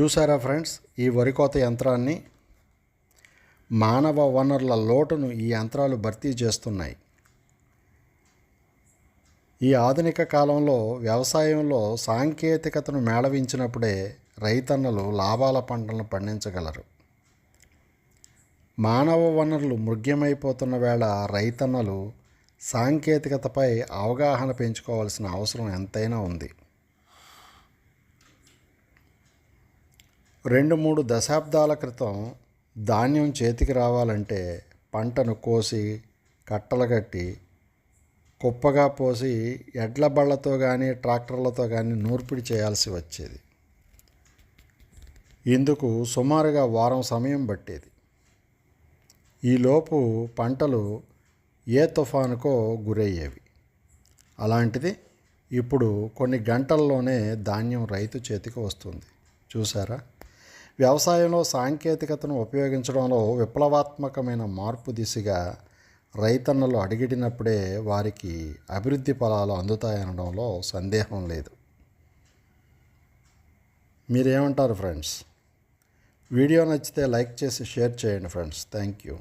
చూసారా ఫ్రెండ్స్? ఈ వరి కోత యంత్రాన్ని మానవ వనరుల లోటును ఈ యంత్రాలు భర్తీ చేస్తున్నాయి. ఈ ఆధునిక కాలంలో వ్యవసాయంలో సాంకేతికతను మేళవించినప్పుడే రైతన్నలు లాభాల పంటలను పండించగలరు. మానవ వనరులు మృగ్యమైపోతున్న వేళ రైతన్నలు సాంకేతికతపై అవగాహన పెంచుకోవాల్సిన అవసరం ఎంతైనా ఉంది. రెండు మూడు దశాబ్దాల క్రితం ధాన్యం చేతికి రావాలంటే పంటను కోసి కట్టలు కట్టి కుప్పగా పోసి ఎడ్ల బళ్ళతో కానీ ట్రాక్టర్లతో కానీ నూర్పిడి చేయాల్సి వచ్చేది. ఇందుకు సుమారుగా వారం సమయం పట్టేది. ఈలోపు పంటలు ఏ తుఫానుకో గురయ్యేవి. అలాంటిది ఇప్పుడు కొన్ని గంటల్లోనే ధాన్యం రైతు చేతికి వస్తుంది. చూసారా వ్యవసాయంలో సాంకేతికతను ఉపయోగించడంలో విప్లవాత్మకమైన మార్పు దిశగా రైతన్నలు అడిగిడినప్పుడే వారికి అభివృద్ధి ఫలాలు అందుతాయనడంలో సందేహం లేదు. మీరేమంటారు ఫ్రెండ్స్? వీడియో నచ్చితే లైక్ చేసి షేర్ చేయండి ఫ్రెండ్స్. Thank you.